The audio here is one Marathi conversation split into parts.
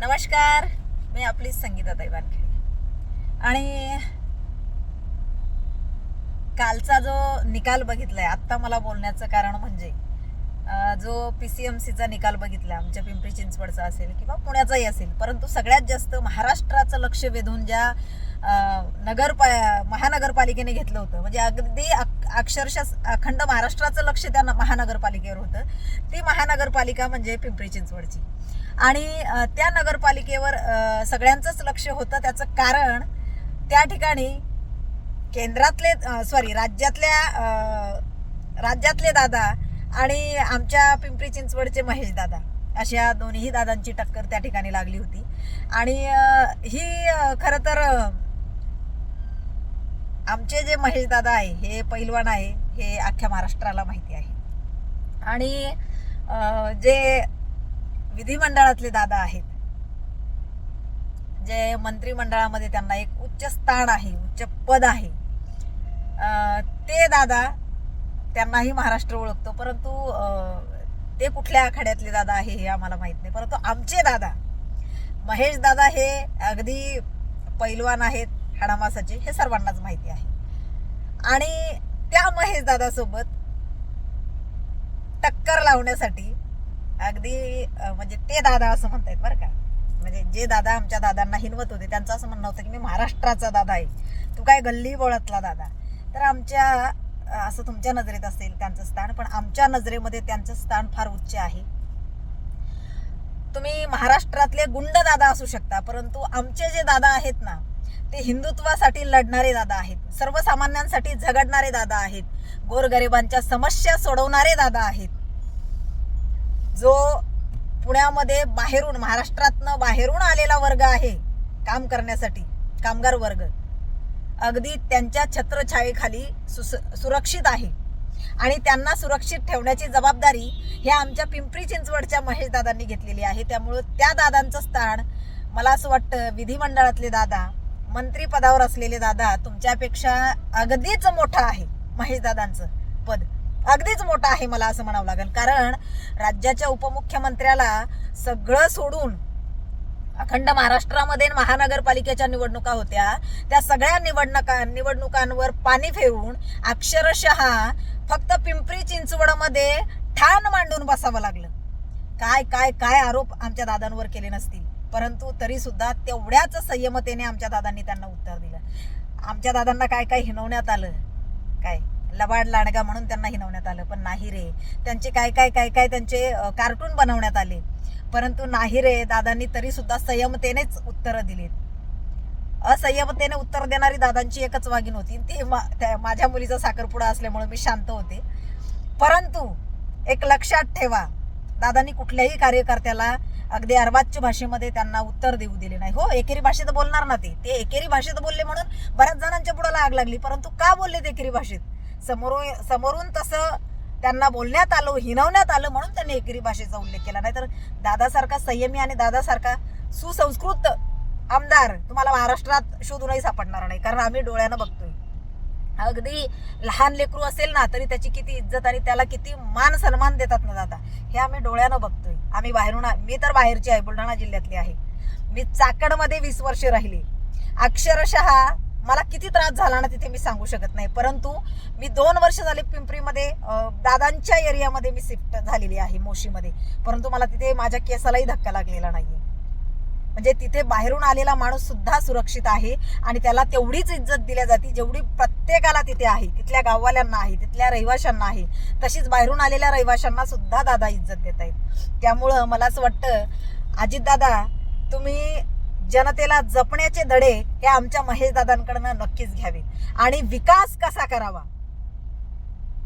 नमस्कार मी आपली संगीता वानखेडे आणि कालचा जो निकाल बघितलाय आत्ता मला बोलण्याचं कारण म्हणजे जो पी सी एम सीचा निकाल बघितला आमच्या पिंपरी चिंचवडचा असेल किंवा पुण्याचाही असेल परंतु सगळ्यात जास्त महाराष्ट्राचं लक्ष वेधून ज्या नगर महानगरपालिकेने घेतलं होतं म्हणजे अगदी अक्षरशः अखंड महाराष्ट्राचं लक्ष त्या महानगरपालिकेवर होतं ती महानगरपालिका म्हणजे पिंपरी चिंचवडची. आणि त्या नगरपालिकेवर सगळ्यांचंच लक्ष होतं त्याचं कारण त्या ठिकाणी केंद्रातले सॉरी राज्यातल्या राज्यातले दादा आणि आमच्या पिंपरी चिंचवडचे महेश दादा अशा दोन्ही दादांची टक्कर त्या ठिकाणी लागली होती. आणि ही खरं तर आमचे जे महेश दादा आहे हे पैलवान आहे हे अख्ख्या महाराष्ट्राला माहिती आहे. आणि जे विधिमंडळातले दादा आहेत. जे मंत्रिमंडळामध्ये त्यांना एक उच्च स्थान आहे उच्च पद आहे. ते दादा त्यांनाही महाराष्ट्र ओळखतो परंतु ते कुठल्या आखाड्यातले दादा आहे हे आम्हाला माहीत नाही. परंतु आमचे दादा महेश दादा हे अगदी पैलवान आहेत हाडामासाचे हे सर्वांनाच माहिती आहे. आणि त्या महेश दादासोबत टक्कर लावण्यासाठी अगदी म्हणजे ते दादा असं म्हणतायत बरं का. म्हणजे जे दादा आमच्या दादांना हिनवत होते त्यांचं असं म्हणणं होतं की मी महाराष्ट्राचा दादा आहे. तू काय गल्ली बोळातला दादा. तर आमच्या असं तुमच्या नजरेत असेल त्यांचं स्थान पण आमच्या नजरेमध्ये त्यांचं स्थान फार उच्च आहे. तुम्ही महाराष्ट्रातले गुंड दादा असू शकता परंतु आमचे जे दादा आहेत ना ते हिंदुत्वासाठी लढणारे दादा आहेत. सर्वसामान्यांसाठी झगडणारे दादा आहेत. गोरगरिबांच्या समस्या सोडवणारे दादा आहेत. जो पुण्यामध्ये बाहेरून महाराष्ट्रातनं बाहेरून आलेला वर्ग आहे काम करण्यासाठी कामगार वर्ग अगदी त्यांच्या छत्रछायेखाली सुस सुरक्षित आहे. आणि त्यांना सुरक्षित ठेवण्याची जबाबदारी ह्या आमच्या पिंपरी चिंचवडच्या महेश दादांनी घेतलेली आहे. त्यामुळं त्या दादांचं स्थान मला असं वाटतं विधिमंडळातले दादा मंत्रीपदावर असलेले दादा तुमच्यापेक्षा अगदीच मोठं आहे महेश दादांचं पद. अगदीच मोठं आहे मला असं म्हणावं लागेल. कारण राज्याच्या उपमुख्यमंत्र्याला सगळं सोडून अखंड महाराष्ट्रामध्ये महानगरपालिकेच्या निवडणुका होत्या त्या सगळ्या निवडणुका निवडणुकांवर पाणी फेरून अक्षरशः फक्त पिंपरी चिंचवडमध्ये ठाण मांडून बसावं लागलं. काय काय काय आरोप आमच्या दादांवर केले नसतील. परंतु तरी सुद्धा तेवढ्याच संयमतेने आमच्या दादांनी त्यांना उत्तर दिलं. आमच्या दादांना काय काय हिणवण्यात आलं? काय? लबाड लाडगा म्हणून त्यांना हिनवण्यात आलं पण नाही रे. त्यांचे काय काय काय काय त्यांचे कार्टून बनवण्यात आले. परंतु नाही रे दादांनी तरी सुद्धा संयमतेनेच उत्तरं दिलीत. असंयमतेने उत्तर देणारी दादांची एकच वागीन होती. ती मा- माझ्या मुलीचा साखरपुडा असल्यामुळे मी शांत होते. परंतु एक लक्षात ठेवा दादांनी कुठल्याही कार्यकर्त्याला अगदी अर्वाच्य भाषेमध्ये त्यांना उत्तर देऊ दिले नाही. हो एकेरी भाषेत बोलणार ना ते. एकेरी भाषेत बोलले म्हणून बऱ्याच जणांच्या पुढे आग लागली. परंतु का बोलले ते एकेरी भाषेत? समोरून समोरून तसं त्यांना बोलण्यात आलं हिनवण्यात आलं म्हणून त्यांनी एकेरी भाषेचा उल्लेख केला. नाहीतर दादासारखा संयमी आणि दादासारखा सुसंस्कृत आमदार तुम्हाला महाराष्ट्रात शोधूनही सापडणार नाही कारण आम्ही डोळ्यानं बघतोय. अगदी लहान लेकरू असेल ना तरी त्याची किती इज्जत आणि त्याला किती मान सन्मान देतात ना दादा. हे आम्ही डोळ्यानं बघतोय. आम्ही बाहेरून मी तर बाहेरची आहे बुलढाणा जिल्ह्यातली आहे. मी चाकडमध्ये वीस वर्ष राहिली. अक्षरशः मला किती त्रास झाला ना तिथे मी सांगू शकत नाही. परंतु मी दोन वर्ष झाले पिंपरीमध्ये दादांच्या एरियामध्ये मी शिफ्ट झालेली आहे मोशीमध्ये. परंतु मला तिथे माझ्या केसालाही धक्का लागलेला नाही म्हणजे तिथे बाहेरून आलेला माणूस सुद्धा सुरक्षित आहे आणि त्याला तेवढीच इज्जत दिल्या जाते जेवढी प्रत्येकाला तिथे आहे. तिथल्या गाववाल्यांना आहे तिथल्या रहिवाशांना आहे. तशीच बाहेरून आलेल्या रहिवाशांना सुद्धा दादा इज्जत देत आहेत त्यामुळं मला असं वाटतं अजितदादा तुम्ही जनतेला जपण्याचे धडे हे आमच्या महेश दादांकडनं नक्कीच घ्यावे आणि विकास कसा करावा?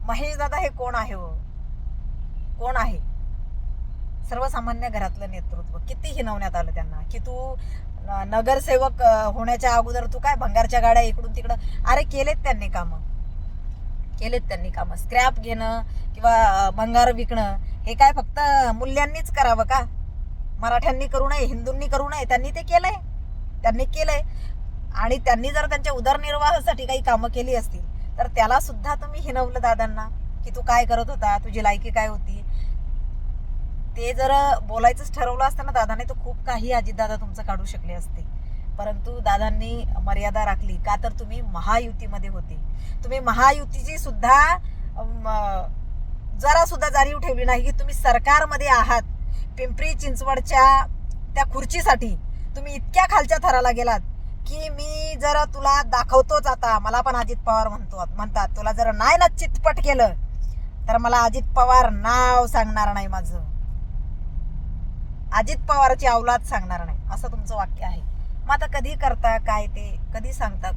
महेश दादा हे कोण आहे हो? कोण आहे? सर्वसामान्य घरातलं नेतृत्व. किती हिनवण्यात आलं त्यांना. की तू नगरसेवक होण्याच्या अगोदर तू काय भंगारच्या गाड्या इकडून तिकडं अरे केलेत त्यांनी कामं. केलेत त्यांनी कामं. स्क्रॅप घेणं किंवा भंगार विकणं हे काय फक्त मूल्यांनीच करावं का? मराठ्यांनी करू नये हिंदूंनी करू नये त्यांनी ते केलंय. त्यांनी केलंय. आणि त्यांनी जर त्यांच्या उदरनिर्वाहासाठी काही कामं केली असतील तर त्याला सुद्धा तुम्ही हिनवलं दादांना की तू काय करत होता तुझी लायकी काय होती? ते जर बोलायचंच ठरवलं असतं ना दादाने तर खूप काही अजितदादा तुमचं काढू शकले असते. परंतु दादांनी मर्यादा राखली का तर तुम्ही महायुतीमध्ये होते. तुम्ही महायुतीची सुद्धा जरा सुद्धा जाणीव ठेवली नाही की तुम्ही सरकारमध्ये आहात. पिंपरी चिंचवडच्या त्या खुर्चीसाठी तुम्ही इतक्या खालच्या थराला गेलात की मी जर तुला दाखवतोच आता. मला पण अजित पवार म्हणतो म्हणतात. तुला जर नाही ना चितपट केलं तर मला अजित पवार नाव सांगणार नाही माझं. अजित पवारची अवलाद सांगणार नाही. असं तुमचं वाक्य आहे. मग आता कधी करता काय ते कधी सांगतात?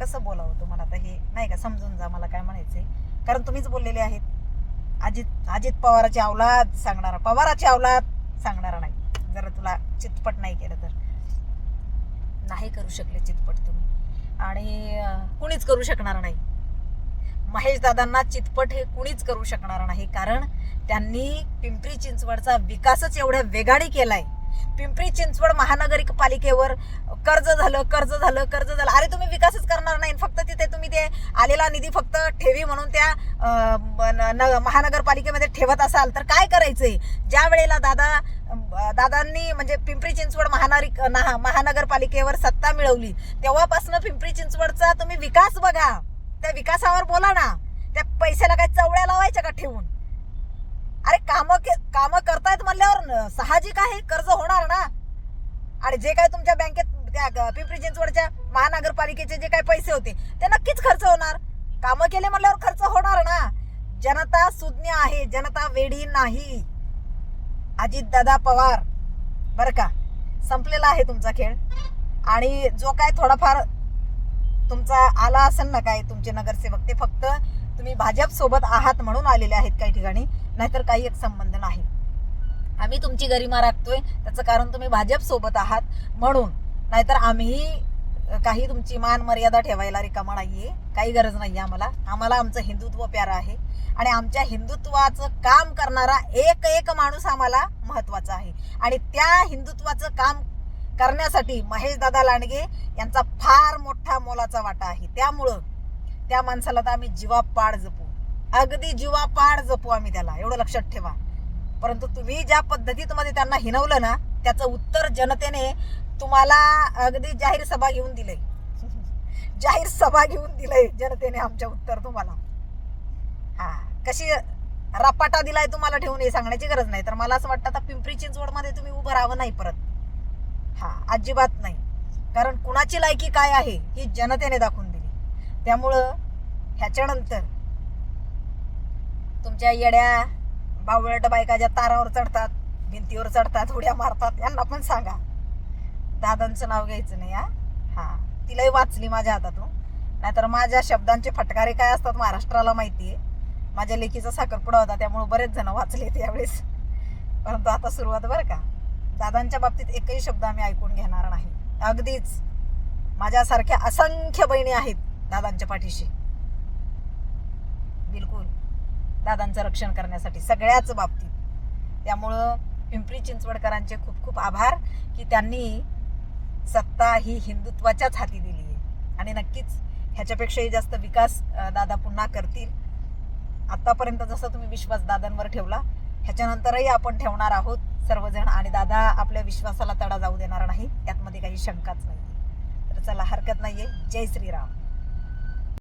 कसं बोलावं तुम्हाला? आता हे नाही का? समजून जा मला काय म्हणायचंय. कारण तुम्हीच बोललेले आहेत. अजित अजित पवाराची अवलाद सांगणार पवाराची अवलाद सांगणार नाही. जर तुला चितपट नाही केलं तर. नाही करू शकले चितपट तुम्ही. आणि कुणीच करू शकणार नाही. महेश दादांना चितपट हे कुणीच करू शकणार नाही. कारण त्यांनी पिंपरी चिंचवडचा विकासच एवढ्या वेगाने केलाय. पिंपरी चिंचवड महानगरपालिकेवर कर्ज झालं कर्ज झालं कर्ज झालं. अरे तुम्ही विकासच करणार नाही. फक्त आलेला निधी फक्त ठेवी म्हणून त्या न- महानगरपालिकेमध्ये ठेवत असाल तर काय करायचंय? ज्या वेळेला दादा दादांनी म्हणजे पिंपरी चिंचवड महानारी महानगरपालिकेवर सत्ता मिळवली तेव्हापासून पिंपरी चिंचवडचा तुम्ही विकास बघा. त्या विकासावर बोला ना. त्या पैशाला काय चवळ्या लावायच्या का ठेवून? अरे काम कामं करतायत म्हणल्यावर साहजिक आहे कर्ज होणार ना. आणि जे काय तुमच्या बँकेत त्या पिंपरी चिंचवडच्या महानगरपालिकेचे जे काही पैसे होते ते नक्कीच खर्च होणार. कामं केले म्हणल्यावर खर्च होणार ना. जनता सुज्ञ आहे जनता वेडी नाही. अजितदादा पवार बर का संपलेला आहे तुमचा खेळ. आणि जो काय थोडाफार तुमचा आला असेल ना काय तुमचे नगरसेवक ते फक्त तुम्ही भाजप सोबत आहात म्हणून आलेले आहेत काही ठिकाणी नाहीतर काही एक संबंध नाही. आम्ही तुमची गरिमा राखतोय त्याचं कारण तुम्ही भाजप सोबत आहात म्हणून. नाहीतर आम्ही काही तुमची मान मर्यादा ठेवायला रिकामा नाहीये. काही गरज नाहीये आम्हाला. आम्हाला आमचं हिंदुत्व प्यारं आहे. आणि आमच्या हिंदुत्वाचं काम करणारा एक एक माणूस आम्हाला महत्त्वाचा आहे. आणि त्या हिंदुत्वाचं काम करण्यासाठी महेश दादा लांडगे यांचा फार मोठा मोलाचा वाटा आहे. त्यामुळं त्या माणसाला तर आम्ही जीवापाड जपू. अगदी जीवापाड जपू आम्ही त्याला. एवढं लक्षात ठेवा. परंतु तुम्ही ज्या पद्धतीमध्ये त्यांना हिनवलं ना त्याचं उत्तर जनतेने तुम्हाला अगदी जाहीर सभा घेऊन दिलंय. जाहीर सभा घेऊन दिलंय जनतेने आमच्या उत्तर तुम्हाला. हा कशी रपाटा दिलाय तुम्हाला ठेवून हे सांगण्याची गरज नाही. तर मला असं वाटतं आता पिंपरी चिंचवडमध्ये तुम्ही उभं राहावं नाही परत. हा अजिबात नाही. कारण कुणाची लायकी काय आहे ही जनतेने दाखवून दिली. त्यामुळं ह्याच्यानंतर तुमच्या येड्या बावळट बायका ज्या तारावर चढतात भिंतीवर चढतात उड्या मारतात यांना पण सांगा. दादांचं नाव घ्यायचं नाही हा? हा. तिलाही वाचली माझ्या हातातून. नाहीतर माझ्या शब्दांचे फटकारे काय असतात महाराष्ट्राला माहिती आहे माझ्या लेकीचा साखरपुडा होता त्यामुळे बरेच जण वाचले त्यावेळेस परंतु आता सुरुवात बरं का. दादांच्या बाबतीत एकही शब्द आम्ही ऐकून घेणार नाही. अगदीच. माझ्यासारख्या असंख्य बहिणी आहेत दादांच्या पाठीशी. बिलकुल. दादांचं रक्षण करण्यासाठी सगळ्याच बाबतीत. त्यामुळं पिंपरी चिंचवडकरांचे खूप खूप आभार की त्यांनी सत्ता ही हिंदुत्वाच्याच हाती दिली आहे. आणि नक्कीच ह्याच्यापेक्षाही जास्त विकास दादा पुन्हा करतील. आत्तापर्यंत जसं तुम्ही विश्वास दादांवर ठेवला ह्याच्यानंतरही आपण ठेवणार आहोत सर्वजण आणि दादा आपल्या विश्वासाला तडा जाऊ देणार नाही त्यातमध्ये काही शंकाच नाही तर चला हरकत नाही आहे जय श्रीराम.